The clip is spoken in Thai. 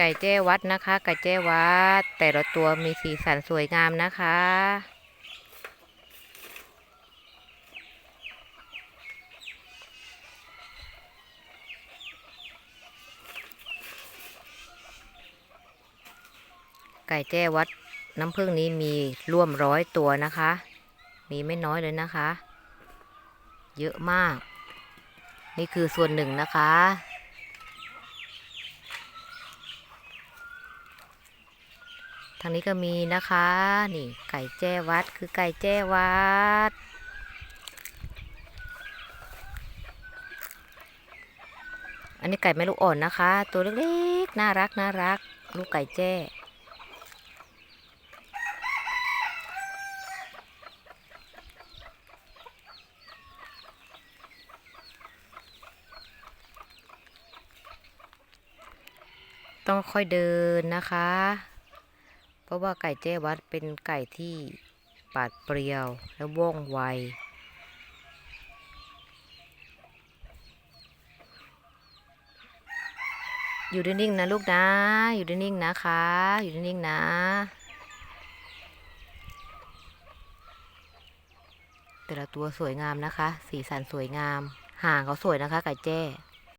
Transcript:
ไก่แจ้วัดนะคะ ไก่แจ้วัด แต่ละตัวมีสีสันสวยงามนะคะ ไก่แจ้วัดน้ำผึ้งนี้มีร่วมร้อยตัวนะคะ มีไม่น้อยเลยนะคะ เยอะมาก นี่คือส่วนหนึ่งนะคะ ทางนี้ก็มีนะคะ นี่ไก่แจ้วัดคือไก่แจ้วัด อันนี้ไก่แม่ลูกอ่อนนะคะ ตัวเล็กๆ น่ารักน่ารัก ลูกไก่แจ้ต้องค่อยเดินนะคะ เพราะว่าไก่แจ้วัดเป็นไก่ที่ปาดเปรียวและว่องไว อยู่นิ่งๆนะลูกนะ อยู่นิ่งๆนะคะ อยู่นิ่งๆนะแต่ละตัวสวยงามนะคะ สีสันสวยงามหางเขาสวยนะคะ ไก่แจ้